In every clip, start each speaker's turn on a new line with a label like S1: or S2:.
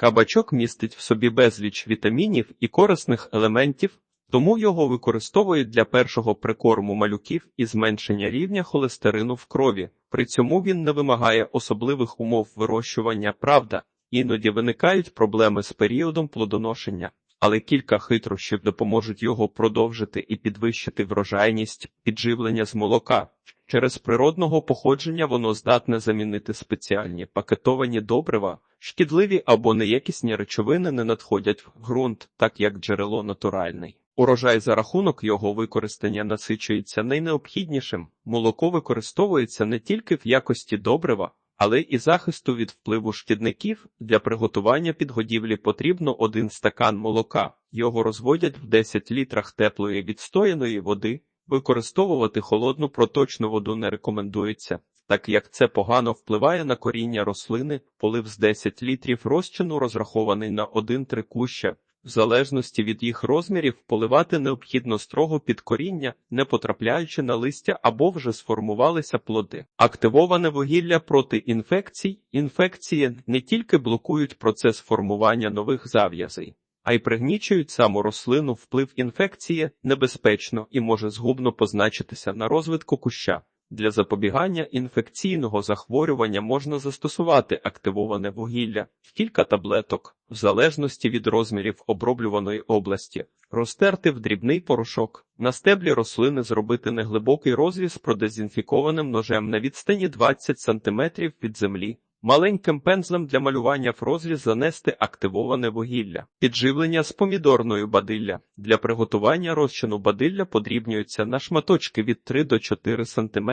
S1: Кабачок містить в собі безліч вітамінів і корисних елементів, тому його використовують для першого прикорму малюків і зменшення рівня холестерину в крові. При цьому він не вимагає особливих умов вирощування. Правда, іноді виникають проблеми з періодом плодоношення, але кілька хитрощів допоможуть його продовжити і підвищити врожайність підживлення з молока. Через природного походження воно здатне замінити спеціальні пакетовані добрива, шкідливі або неякісні речовини не надходять в ґрунт, так як джерело натуральний. Урожай за рахунок його використання насичується найнеобхіднішим. Молоко використовується не тільки в якості добрива, але і захисту від впливу шкідників. Для приготування підгодівлі потрібно один стакан молока. Його розводять в 10 літрах теплої відстояної води. Використовувати холодну проточну воду не рекомендується, так як це погано впливає на коріння рослини, полив з 10 літрів розчину розрахований на 1-3 куща. В залежності від їх розмірів поливати необхідно строго під коріння, не потрапляючи на листя або вже сформувалися плоди. Активоване вугілля проти інфекцій. Інфекції не тільки блокують процес формування нових зав'язей, а й пригнічують саму рослину. Вплив інфекції небезпечно і може згубно позначитися на розвитку куща. Для запобігання інфекційного захворювання можна застосувати активоване вугілля в кілька таблеток, в залежності від розмірів оброблюваної області, розтерти в дрібний порошок, на стеблі рослини зробити неглибокий розріз продезінфікованим ножем на відстані 20 см від землі. Маленьким пензлем для малювання в розріз занести активоване вугілля. Підживлення з помідорною бадилля. Для приготування розчину бадилля подрібнюються на шматочки від 3 до 4 см.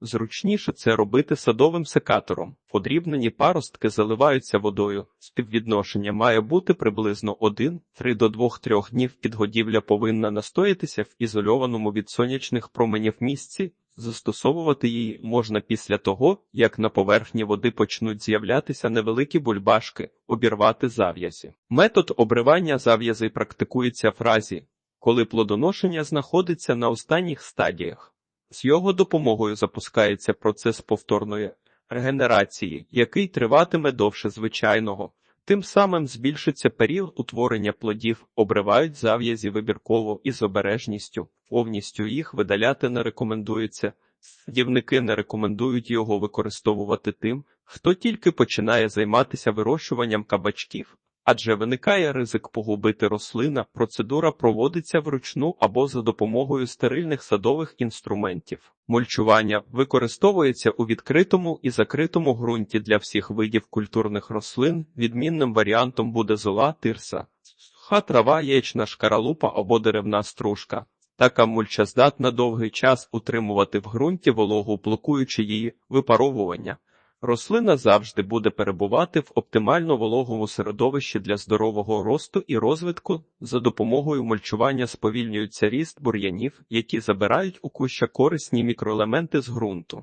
S1: Зручніше це робити садовим секатором. Подрібнені паростки заливаються водою. Співвідношення має бути приблизно 1, 3 до 2-3 днів. Підгодівля повинна настоятися в ізольованому від сонячних променів місці. Застосовувати її можна після того, як на поверхні води почнуть з'являтися невеликі бульбашки, обірвати зав'язі. Метод обривання зав'язей практикується в разі, коли плодоношення знаходиться на останніх стадіях. З його допомогою запускається процес повторної регенерації, який триватиме довше звичайного. Тим самим збільшиться період утворення плодів, обривають зав'язі вибірково і з обережністю, повністю їх видаляти не рекомендується. Садівники не рекомендують його використовувати тим, хто тільки починає займатися вирощуванням кабачків, адже виникає ризик погубити рослина. Процедура проводиться вручну або за допомогою стерильних садових інструментів. Мульчування використовується у відкритому і закритому ґрунті для всіх видів культурних рослин. Відмінним варіантом буде зола тирса, суха трава, яєчна шкаралупа або деревна стружка. Така мульча здатна довгий час утримувати в ґрунті вологу, блокуючи її випаровування. Рослина завжди буде перебувати в оптимально вологому середовищі для здорового росту і розвитку. За допомогою мульчування сповільнюється ріст бур'янів, які забирають у куща корисні мікроелементи з ґрунту.